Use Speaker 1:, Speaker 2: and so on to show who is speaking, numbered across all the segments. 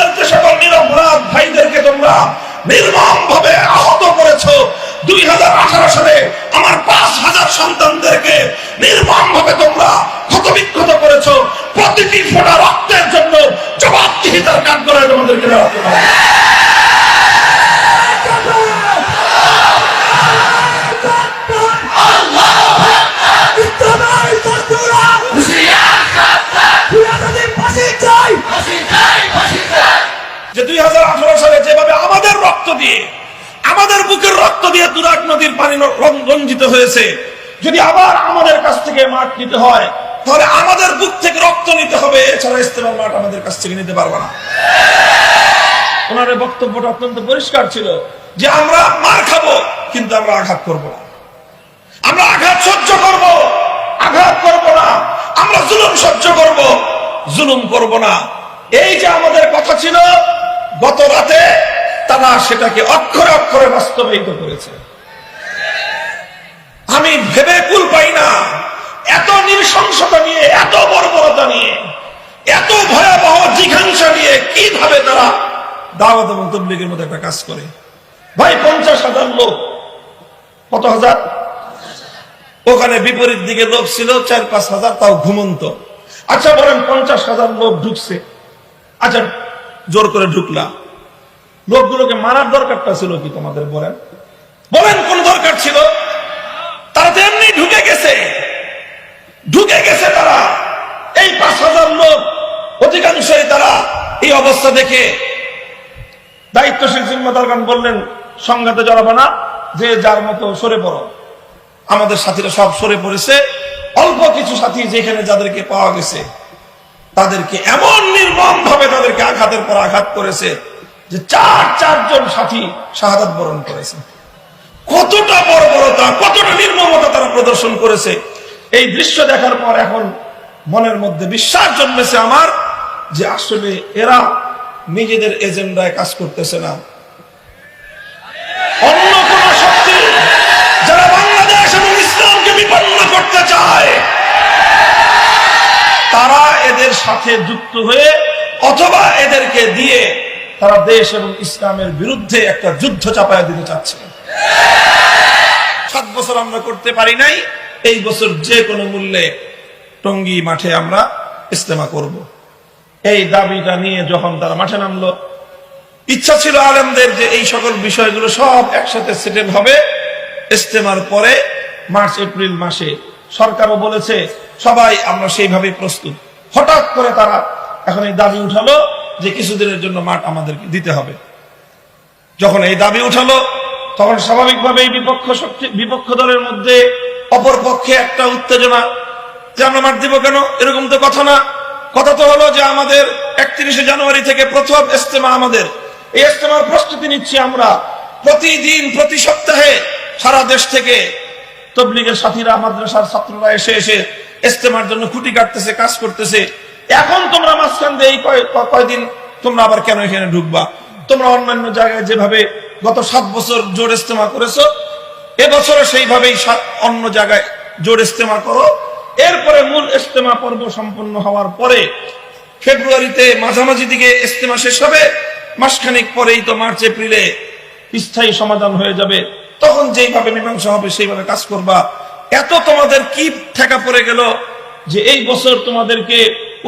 Speaker 1: আমাদেরকে সকল নিরপরাধ ভাইদেরকে তোমরা নির্মম ভাবে আহত করেছো দুই হাজার আঠারো সালে আমার পাঁচ হাজার সন্তানদেরকে নির্মম ভাবে তোমরা ক্ষতবিক্ষত করেছো প্রতিটি ফোটা রক্তের জন্য জবাবদিহিতার কাজ করে তোমাদেরকে সালে যেভাবে আমাদের রক্ত দিয়ে আমাদের বুকের রক্ত দিয়ে তুরাক নদীর পানি রঞ্জিত হয়েছে যদি আবার আমাদের কাছ থেকে মাঠ নিতে হয় তাহলে আমাদের বুক থেকে রক্ত নিতে হবে এছাড়া ইস্তেমার মাঠ আমাদের কাছ থেকে নিতে পারবে না ওনার বক্তব্যটা অত্যন্ত পরিষ্কার ছিল যে আমরা মার খাবো কিন্তু আমরা আঘাত করব না আমরা আঘাত সহ্য করব আঘাত করব না আমরা জুলুম সহ্য করব জুলুম করব না এই যে আমাদের কথা ছিল গত রাতে তারা সেটাকে অক্ষরে অক্ষরে বাস্তবায়িত করেছে আমি ভেবে কুল পাই না এত নৃশংসতা নিয়ে এত বর্বরতা নিয়ে এত ভয়াবহ জিঘাংসা নিয়ে কিভাবে তারা দাওয়াত এবং তবলিগের মধ্যে একটা কাজ করে ভাই পঞ্চাশ হাজার লোক কত হাজার ওখানে বিপরীত দিকে লোক ছিল চার পাঁচ হাজার তাও ঘুমন্ত আচ্ছা বলেন পঞ্চাশ হাজার লোক ঢুকছে আচ্ছা জোর করে ঢুকলা লোকগুলোকে মারার দরকারটা ছিল কি তোমাদের বলেন বলেন কোন দরকার ছিল তারা তো এমনি ঢুকে গেছে ঢুকে গেছে তারা এই পাঁচ হাজার লোক অধিকাংশই তারা এই অবস্থা দেখে দায়িত্বশীল জিম্মদার জিম্মাদারগান বললেন সংঘাতে জড়াবো না যে যার মতো সরে পড়ো আমাদের সাথীরা সব সরে পড়েছে অল্প কিছু সাথী যেখানে যাদেরকে পাওয়া গেছে তাদেরকে এমন নির্মম ভাবে তাদেরকে আঘাতের পর আঘাত করেছে যে চার চারজন সাথী শাহাদ বরণ করেছে কতটা বর্বরতা কতটা নির্মমতা তারা প্রদর্শন করেছে এই দৃশ্য দেখার পর এখন মনের মধ্যে বিশ্বাস জন্মেছে আমার যে আসলে এরা নিজেদের এজেন্ডায় কাজ করতেছে না অন্য কোন শক্তি যারা বাংলাদেশ এবং ইসলামকে বিপন্ন করতে চায় তারা এদের সাথে যুক্ত হয়ে অথবা এদেরকে দিয়ে তারা দেশ এবং ইসলামের বিরুদ্ধে একটা যুদ্ধ চাপায় দিতে চাচ্ছে সাত বছর আমরা করতে পারি নাই এই বছর যে কোনো মূল্যে টঙ্গি মাঠে আমরা ইস্তেমা করব। এই দাবিটা নিয়ে যখন তারা মাঠে নামলো ইচ্ছা ছিল আলমদের যে এই সকল বিষয়গুলো সব একসাথে সেটেল হবে ইস্তেমার পরে মার্চ এপ্রিল মাসে সরকারও বলেছে সবাই আমরা সেইভাবে প্রস্তুত হঠাৎ করে তারা এখন এই দাবি উঠালো যে কিছুদিনের জন্য মাঠ আমাদেরকে দিতে হবে যখন এই দাবি উঠালো তখন স্বাভাবিকভাবে এই বিপক্ষ শক্তি বিপক্ষ দলের মধ্যে অপর পক্ষে একটা উত্তেজনা যে আমরা মাঠ দিব কেন এরকম তো কথা না কথা তো হলো যে আমাদের একত্রিশে জানুয়ারি থেকে প্রথম ইস্তেমা আমাদের এই ইস্তেমার প্রস্তুতি নিচ্ছি আমরা প্রতিদিন প্রতি সপ্তাহে সারা দেশ থেকে তবলিগের সাথীরা মাদ্রাসার ছাত্ররা এসে এসে ইস্তেমার জন্য খুঁটি কাটতেছে কাজ করতেছে এখন তোমরা মাঝখান দিয়ে কয়দিন তোমরা আবার কেন এখানে ঢুকবা তোমরা অন্যান্য জায়গায় যেভাবে গত সাত বছর জোর ইস্তেমা করেছো এবছরও সেইভাবেই অন্য জায়গায় জোর ইস্তেমা করো এরপরে মূল ইস্তেমা পর্ব সম্পন্ন হওয়ার পরে ফেব্রুয়ারিতে মাঝামাঝি দিকে ইস্তেমা শেষ হবে মাসখানেক পরেই তো মার্চ এপ্রিলে স্থায়ী সমাধান হয়ে যাবে তখন যেইভাবে মীমাংসা হবে সেইভাবে কাজ করবা এত তোমাদের কি ঠেকা পড়ে গেল যে এই বছর তোমাদেরকে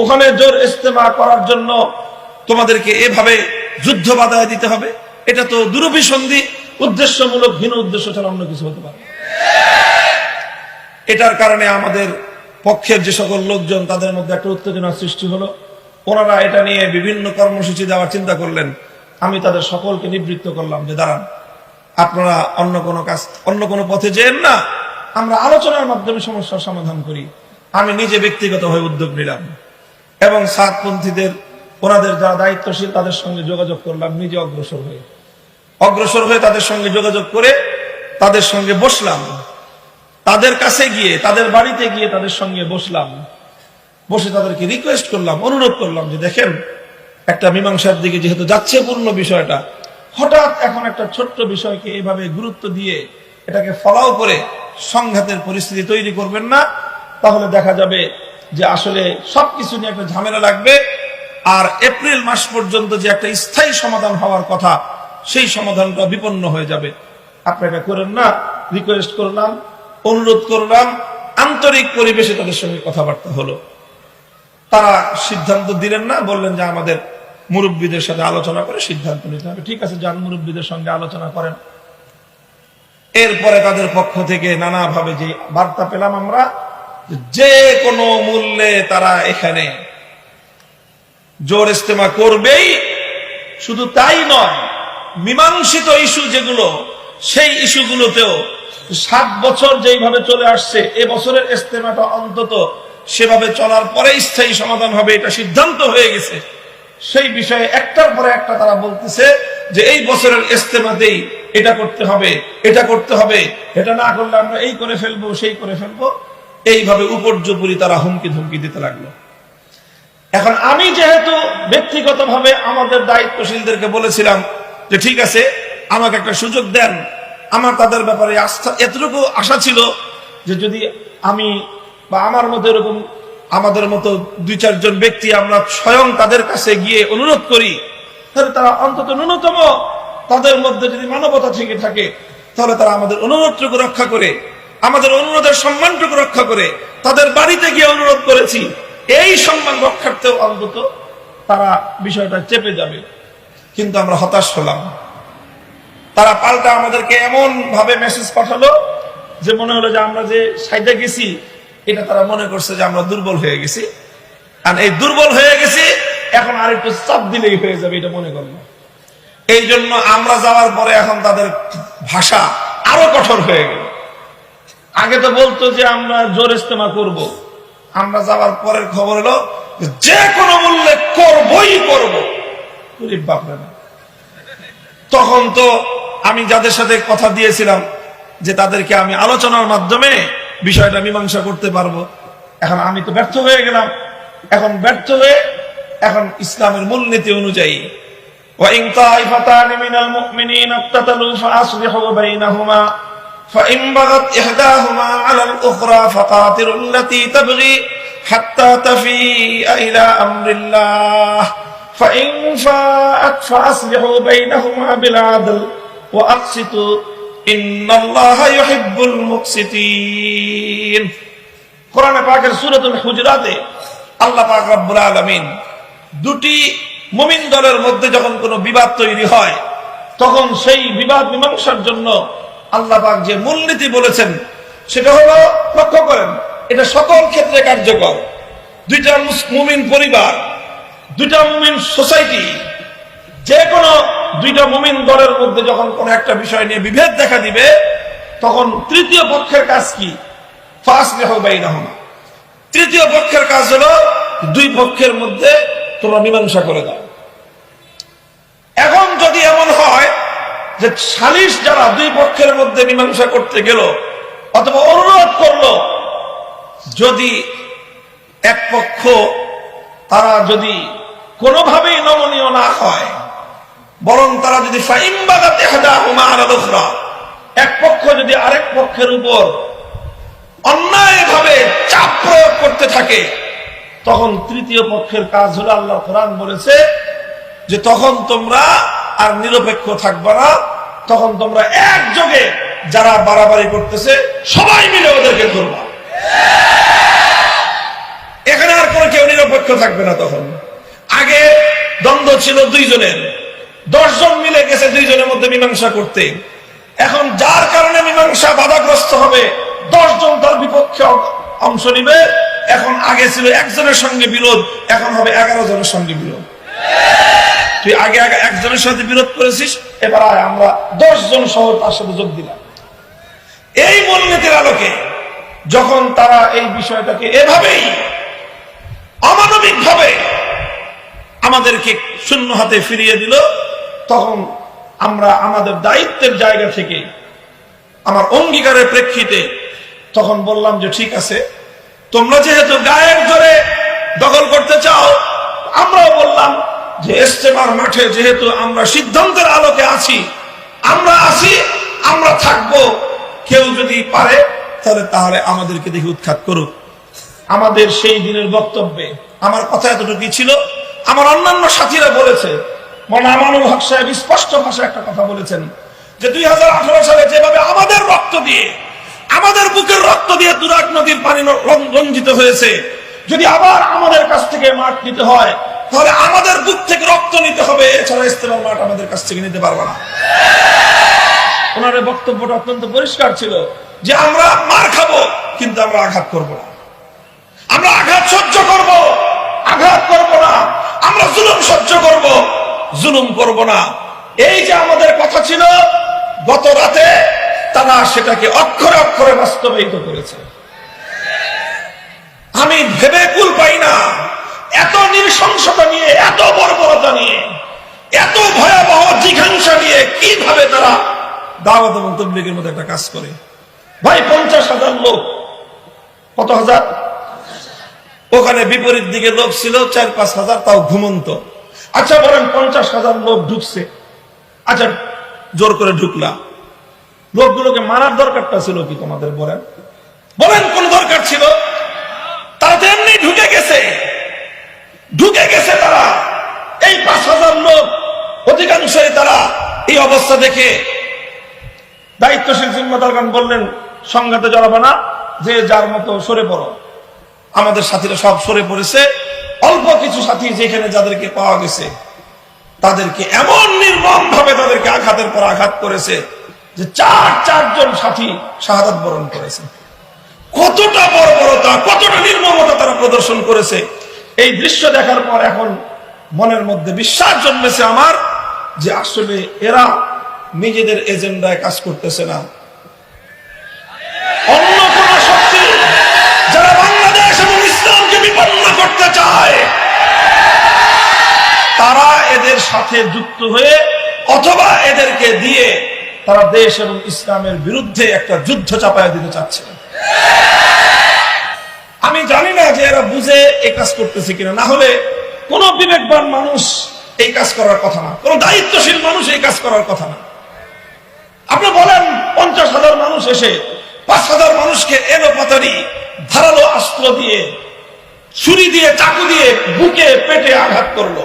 Speaker 1: ওখানে জোর ইস্তেমা করার জন্য তোমাদেরকে এভাবে যুদ্ধ বাধায় দিতে হবে এটা তো দুরভিসন্ধি উদ্দেশ্যমূলক ভিন্ন উদ্দেশ্য ছাড়া অন্য কিছু হতে পারে এটার কারণে আমাদের পক্ষের যে সকল লোকজন তাদের মধ্যে একটা উত্তেজনার সৃষ্টি হলো ওনারা এটা নিয়ে বিভিন্ন কর্মসূচি দেওয়ার চিন্তা করলেন আমি তাদের সকলকে নিবৃত্ত করলাম যে দাঁড়ান আপনারা অন্য কোনো কাজ অন্য কোনো পথে যেন না আমরা আলোচনার মাধ্যমে সমস্যার সমাধান করি আমি নিজে ব্যক্তিগত হয়ে উদ্যোগ নিলাম এবং সাতপন্থীদের ওনাদের যারা দায়িত্বশীল তাদের সঙ্গে যোগাযোগ করলাম নিজে অগ্রসর হয়ে অগ্রসর হয়ে তাদের সঙ্গে যোগাযোগ করে তাদের সঙ্গে বসলাম তাদের কাছে গিয়ে তাদের বাড়িতে গিয়ে তাদের সঙ্গে বসলাম বসে তাদেরকে রিকোয়েস্ট করলাম অনুরোধ করলাম যে দেখেন একটা মীমাংসার দিকে যেহেতু যাচ্ছে পূর্ণ বিষয়টা হঠাৎ এখন একটা ছোট্ট বিষয়কে এভাবে গুরুত্ব দিয়ে এটাকে ফলাও করে সংঘাতের পরিস্থিতি তৈরি করবেন না তাহলে দেখা যাবে যে আসলে সবকিছু নিয়ে একটা ঝামেলা লাগবে আর এপ্রিল মাস পর্যন্ত যে একটা স্থায়ী সমাধান হওয়ার কথা সেই সমাধানটা বিপন্ন হয়ে যাবে আপনারা করেন না রিকোয়েস্ট করলাম অনুরোধ করলাম আন্তরিক পরিবেশে তাদের সঙ্গে কথাবার্তা হলো তারা সিদ্ধান্ত দিলেন না বললেন যে আমাদের মুরব্বীদের সাথে আলোচনা করে সিদ্ধান্ত নিতে হবে ঠিক আছে যান মুরব্বীদের সঙ্গে আলোচনা করেন এরপরে তাদের পক্ষ থেকে নানাভাবে যে বার্তা পেলাম আমরা যে কোনো মূল্যে তারা এখানে জোর ইস্তেমা করবেই শুধু তাই নয় মীমাংসিত ইস্যু যেগুলো সেই ইস্যুগুলোতেও সাত বছর যেইভাবে চলে আসছে এ বছরের ইস্তেমাটা অন্তত সেভাবে চলার পরে স্থায়ী সমাধান হবে এটা সিদ্ধান্ত হয়ে গেছে সেই বিষয়ে একটার পরে একটা তারা বলতেছে যে এই বছরের ইস্তেমাতেই এটা করতে হবে এটা করতে হবে এটা না করলে আমরা এই করে ফেলবো সেই করে ফেলবো এইভাবে উপর্যপুরি তারা হুমকি ধুমকি দিতে লাগলো এখন আমি যেহেতু ভাবে আমাদের দায়িত্বশীলদেরকে বলেছিলাম যে ঠিক আছে আমাকে একটা সুযোগ দেন আমার তাদের ব্যাপারে আস্থা এতটুকু আশা ছিল যে যদি আমি বা আমার মতো এরকম আমাদের মতো দুই চারজন ব্যক্তি আমরা স্বয়ং তাদের কাছে গিয়ে অনুরোধ করি তাহলে তারা অন্তত ন্যূনতম তাদের মধ্যে যদি মানবতা থেকে থাকে তাহলে তারা আমাদের অনুরোধটুকু রক্ষা করে আমাদের অনুরোধের সম্মানটুকু রক্ষা করে তাদের বাড়িতে গিয়ে অনুরোধ করেছি এই সম্মান রক্ষার্থেও অন্তত তারা বিষয়টা চেপে যাবে কিন্তু আমরা হতাশ হলাম তারা পাল্টা আমাদেরকে এমন ভাবে মেসেজ পাঠালো যে মনে হলো যে আমরা যে সাইডে গেছি এটা তারা মনে করছে যে আমরা দুর্বল হয়ে গেছি আর এই দুর্বল হয়ে গেছি এখন আর একটু চাপ দিলেই হয়ে যাবে এটা মনে করলো এই জন্য আমরা যাওয়ার পরে এখন তাদের ভাষা আরো কঠোর হয়ে গেল আগে তো বলতো যে আমরা জোর ইস্তেমা করব। আমরা যাওয়ার পরের খবর হলো যে কোনো মূল্যে করবই করব বাপরে তখন তো আমি যাদের সাথে কথা দিয়েছিলাম যে তাদেরকে আমি আলোচনার মাধ্যমে বিষয়টা মীমাংসা করতে পারবো এখন আমি তো ব্যর্থ হয়ে গেলাম এখন ব্যর্থ হয়ে এখন ইসলামের মূলনীতি অনুযায়ী وإن طائفتان من المؤمنين اقتتلوا فأصلحوا بينهما فإن بغت إحداهما على الأخرى فقاتلوا التي تبغي حتى تفيء إلى أمر الله فإن فاءت فأصلحوا بينهما بالعدل وأقسطوا إن الله يحب المقسطين قرآن পাকের সুরাতুল হুজরাতে আল্লাহ পাক রব্বুল আলামিন দুটি মুমিন দলের মধ্যে যখন কোনো বিবাদ তৈরি হয় তখন সেই বিবাদ মীমাংসার জন্য আল্লাহ পাক যে মূলনীতি বলেছেন সেটা হলো লক্ষ্য করেন এটা সকল ক্ষেত্রে কার্যকর দুইটা মুমিন পরিবার দুইটা মুমিন সোসাইটি যে কোনো দুইটা মুমিন দলের মধ্যে যখন কোন একটা বিষয় নিয়ে বিভেদ দেখা দিবে তখন তৃতীয় পক্ষের কাজ কি ফার্স্ট রেহবাই তৃতীয় পক্ষের কাজ হলো দুই পক্ষের মধ্যে তোমরা মীমাংসা করে দাও এখন যদি এমন হয় যে সালিশ যারা দুই পক্ষের মধ্যে মীমাংসা করতে গেল অথবা অনুরোধ করল যদি এক পক্ষ তারা যদি কোনোভাবেই নমনীয় না হয় বরং তারা যদি এক পক্ষ যদি আরেক পক্ষের উপর অন্যায় ভাবে চাপ প্রয়োগ করতে থাকে তখন তৃতীয় পক্ষের কাজ হলো আল্লাহ কোরআন বলেছে যে তখন তোমরা আর নিরপেক্ষ থাকবা না তখন তোমরা একযোগে যারা বাড়াবাড়ি করতেছে সবাই মিলে ওদেরকে ধরবা এখানে আর কোনো কেউ নিরপেক্ষ থাকবে না তখন আগে দ্বন্দ্ব ছিল দুইজনের দশজন মিলে গেছে দুইজনের মধ্যে মীমাংসা করতে এখন যার কারণে মীমাংসা বাধাগ্রস্ত হবে দশজন তার বিপক্ষে অংশ নিবে এখন আগে ছিল একজনের সঙ্গে বিরোধ এখন হবে এগারো জনের সঙ্গে বিরোধ তুই আগে আগে একজনের সাথে বিরোধ করেছিস এবার আয় আমরা দশ জন সহ তার সাথে যোগ দিলাম এই মূলনীতির আলোকে যখন তারা এই বিষয়টাকে এভাবেই অমানবিক ভাবে আমাদেরকে শূন্য হাতে ফিরিয়ে দিল তখন আমরা আমাদের দায়িত্বের জায়গা থেকে আমার অঙ্গীকারের প্রেক্ষিতে তখন বললাম যে ঠিক আছে তোমরা যেহেতু গায়ের জোরে দখল করতে চাও আমরাও বললাম যে ইস্তেমার মাঠে যেহেতু আমরা সিদ্ধান্তের আলোকে আছি আমরা আছি আমরা থাকব কেউ যদি পারে তাহলে তাহলে আমাদেরকে দেখে উৎখাত করুক আমাদের সেই দিনের বক্তব্যে আমার কথা এতটুকু ছিল আমার অন্যান্য সাথীরা বলেছে মনামানুল হক সাহেব স্পষ্ট ভাষায় একটা কথা বলেছেন যে দুই সালে যেভাবে আমাদের রক্ত দিয়ে আমাদের বুকের রক্ত দিয়ে তুরাক নদীর পানি রঞ্জিত হয়েছে যদি আবার আমাদের কাছ থেকে মাঠ নিতে হয় তাহলে আমাদের বুক থেকে রক্ত নিতে হবে এছাড়া ইস্তেমার মাঠ আমাদের কাছ থেকে নিতে পারবো না ওনার বক্তব্যটা অত্যন্ত পরিষ্কার ছিল যে আমরা মার খাবো কিন্তু আমরা আঘাত করব না আমরা আঘাত সহ্য করব আঘাত করব না আমরা জুলুম সহ্য করব জুলুম করব না এই যে আমাদের কথা ছিল গত রাতে তারা সেটাকে অক্ষরে অক্ষরে বাস্তবায়িত করেছে আমি ভেবে কুল পাই না এত নৃশংসতা নিয়ে এত বর্বরতা নিয়ে এত ভয়াবহ জিঘাংসা নিয়ে কিভাবে তারা দাওয়াত এবং তবলিগের মধ্যে একটা কাজ করে ভাই পঞ্চাশ হাজার লোক কত হাজার ওখানে বিপরীত দিকে লোক ছিল চার পাঁচ হাজার তাও ঘুমন্ত আচ্ছা বলেন পঞ্চাশ হাজার লোক ঢুকছে আচ্ছা জোর করে ঢুকলা লোকগুলোকে মারার দরকারটা ছিল কি তোমাদের বলেন বলেন কোন দরকার ছিল তারা তো এমনি ঢুকে গেছে ঢুকে গেছে তারা এই পাঁচ হাজার লোক অধিকাংশই তারা এই অবস্থা দেখে দায়িত্বশীল জিম্মদার খান বললেন সংঘাতে জড়াবো না যে যার মতো সরে পড়ো আমাদের সাথীরা সব সরে পড়েছে অল্প কিছু সাথী যেখানে যাদেরকে পাওয়া গেছে তাদেরকে এমন নির্মম ভাবে তাদেরকে আঘাতের পর আঘাত করেছে যে চার চারজন সাথী শাহাদ বরণ করেছে কতটা বড় বড়তা কতটা নির্মমতা তারা প্রদর্শন করেছে এই দৃশ্য দেখার পর এখন মনের মধ্যে বিশ্বাস জন্মেছে আমার যে আসলে এরা নিজেদের এজেন্ডায় কাজ করতেছে না অন্য কোন শক্তি যারা বাংলাদেশ এবং ইসলামকে বিপন্ন করতে চায় তারা এদের সাথে যুক্ত হয়ে অথবা এদেরকে দিয়ে তারা দেশ এবং ইসলামের বিরুদ্ধে একটা যুদ্ধ চাপায় দিতে চাচ্ছে আমি জানি যে এরা বুঝে এই কাজ করতেছে কিনা না হলে কোন বিবেকবান মানুষ এই কাজ করার কথা না কোন দায়িত্বশীল মানুষ এই কাজ করার কথা না আপনি বলেন পঞ্চাশ হাজার মানুষ এসে পাঁচ হাজার মানুষকে এলো পাতারি ধারালো অস্ত্র দিয়ে ছুরি দিয়ে চাকু দিয়ে বুকে পেটে আঘাত করলো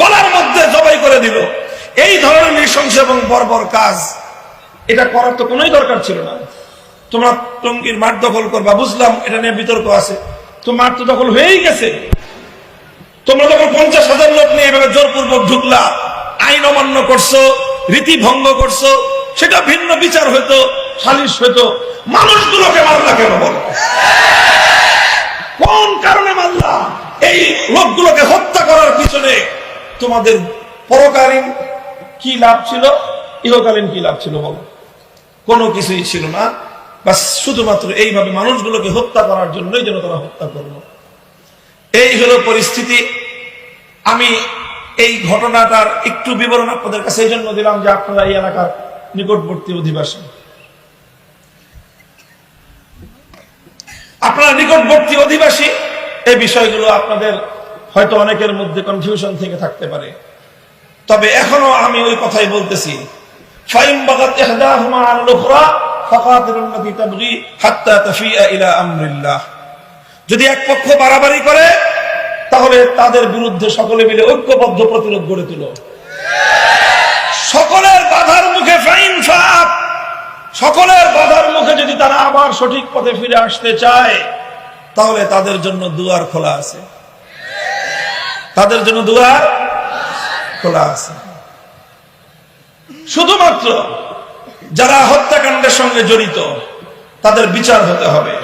Speaker 1: গলার মধ্যে জবাই করে দিল এই ধরনের নৃশংস এবং বর্বর কাজ এটা করার তো কোনোই দরকার ছিল না তোমরা টঙ্গির মাঠ দখল করবা বুঝলাম এটা নিয়ে বিতর্ক আছে তোমার তো দখল হয়েই গেছে তোমরা যখন পঞ্চাশ হাজার লোক নিয়ে এভাবে জোরপূর্বক ঢুকলা আইন অমান্য করছো রীতি ভঙ্গ করছো সেটা ভিন্ন বিচার হইতো সালিশ হইতো মানুষগুলোকে মারলা কেন বল কোন কারণে মারলা এই লোকগুলোকে হত্যা করার পিছনে তোমাদের পরকালীন কি লাভ ছিল ইহকালীন কি লাভ ছিল বলো কোনো কিছুই ছিল না বা শুধুমাত্র এইভাবে মানুষগুলোকে হত্যা করার জন্যই যেন তারা হত্যা করল এই হল পরিস্থিতি আমি এই ঘটনাটার একটু বিবরণ আপনাদের কাছে এই জন্য দিলাম যে আপনারা এই এলাকার নিকটবর্তী অধিবাসী আপনারা নিকটবর্তী অধিবাসী এই বিষয়গুলো আপনাদের হয়তো অনেকের মধ্যে কনফিউশন থেকে থাকতে পারে তবে এখনো আমি ওই কথাই বলতেছি ফাইম বাগাত এহদা হুমা যদি এক পক্ষ বাড়াবাড়ি করে তাহলে তাদের বিরুদ্ধে সকলে মিলে ঐক্যবদ্ধ প্রতিরোধ গড়ে তুল সকলের বাধার মুখে সকলের বাধার মুখে যদি তারা আবার সঠিক পথে ফিরে আসতে চায় তাহলে তাদের জন্য দুয়ার খোলা আছে তাদের জন্য দুয়ার খোলা আছে শুধুমাত্র যারা হত্যাকাণ্ডের সঙ্গে জড়িত তাদের বিচার হতে হবে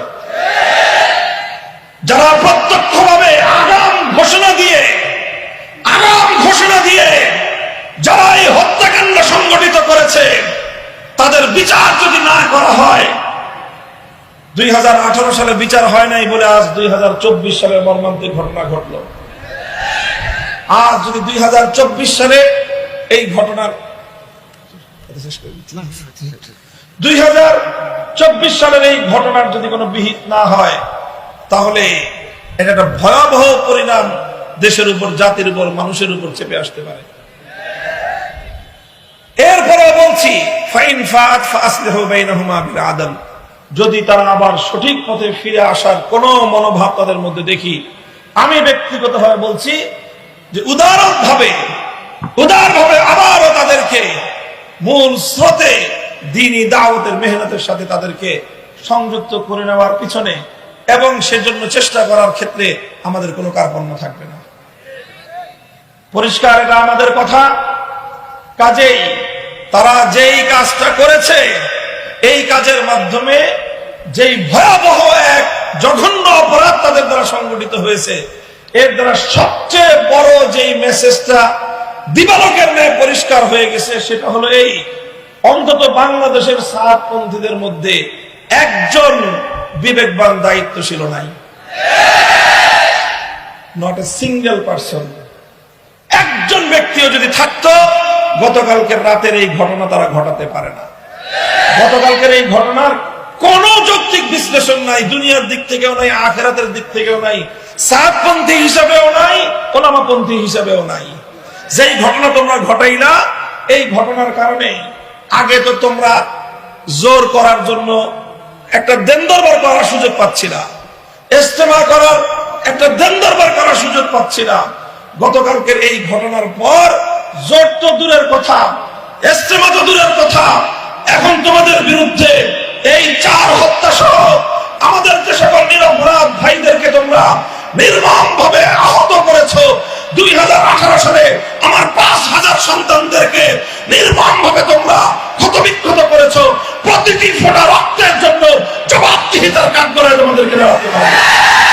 Speaker 1: যারা প্রত্যক্ষ ভাবে আগাম ঘোষণা দিয়ে আগাম ঘোষণা দিয়ে যারা এই হত্যাকাণ্ড সংগঠিত করেছে তাদের বিচার যদি না করা হয় দুই সালে বিচার হয় নাই বলে আজ দুই হাজার সালে মর্মান্তিক ঘটনা ঘটল আজ যদি দুই সালে এই ঘটনার চব্বিশ সালের এই ঘটনার যদি কোনো বিহিত না হয় তাহলে এটা একটা ভয়াবহ পরিণাম দেশের উপর জাতির উপর মানুষের উপর চেপে আসতে পারে এরপরে বলছি যদি তারা আবার সঠিক পথে ফিরে আসার কোন মনোভাব তাদের মধ্যে দেখি আমি ভাবে বলছি যে উদারভাবে উদারভাবে আবারও তাদেরকে মূল স্রোতে দিনই দাওয়াতের মেহনতের সাথে তাদেরকে সংযুক্ত করে নেওয়ার পিছনে এবং সেজন্য চেষ্টা করার ক্ষেত্রে আমাদের কোনো কার্পণ্য থাকবে না পরিষ্কার এটা আমাদের কথা কাজেই তারা যেই কাজটা করেছে এই কাজের মাধ্যমে যেই ভয়াবহ এক জঘন্য অপরাধ তাদের দ্বারা সংগঠিত হয়েছে এর দ্বারা সবচেয়ে বড় যেই মেসেজটা দিবালকের ন্যায় পরিষ্কার হয়ে গেছে সেটা হলো এই অন্তত বাংলাদেশের সাহাপন্থীদের মধ্যে একজন বিবেকবান দায়িত্ব ছিল নাই নট এ সিঙ্গেল পার্সন একজন ব্যক্তিও যদি থাকত গতকালকের রাতের এই ঘটনা তারা ঘটাতে পারে না গতকালকের এই ঘটনার কোন যৌক্তিক বিশ্লেষণ নাই দুনিয়ার দিক থেকেও নাই আখেরাতের দিক থেকেও নাই সাহাপন্থী হিসাবেও নাই কোলামাপন্থী হিসাবেও নাই যেই ঘটনা তোমরা ঘটাই না এই ঘটনার কারণে আগে তো তোমরা জোর করার জন্য একটা দেন দরবার করার সুযোগ পাচ্ছি না ইস্তেমা করার একটা দেন দরবার করার সুযোগ পাচ্ছি না গতকালকের এই ঘটনার পর জোর তো দূরের কথা ইস্তেমা তো দূরের কথা এখন তোমাদের বিরুদ্ধে এই চার হত্যা সহ আমাদের যে সকল নিরপরাধ ভাইদেরকে তোমরা নির্মম দুই সালে আমার পাঁচ হাজার সন্তানদেরকে নির্মম ভাবে তোমরা ক্ষতবিক্ষত করেছ প্রতিটি ফোটা রক্তের জন্য জবাবদিহিতার কাজ করে তোমাদেরকে দেওয়া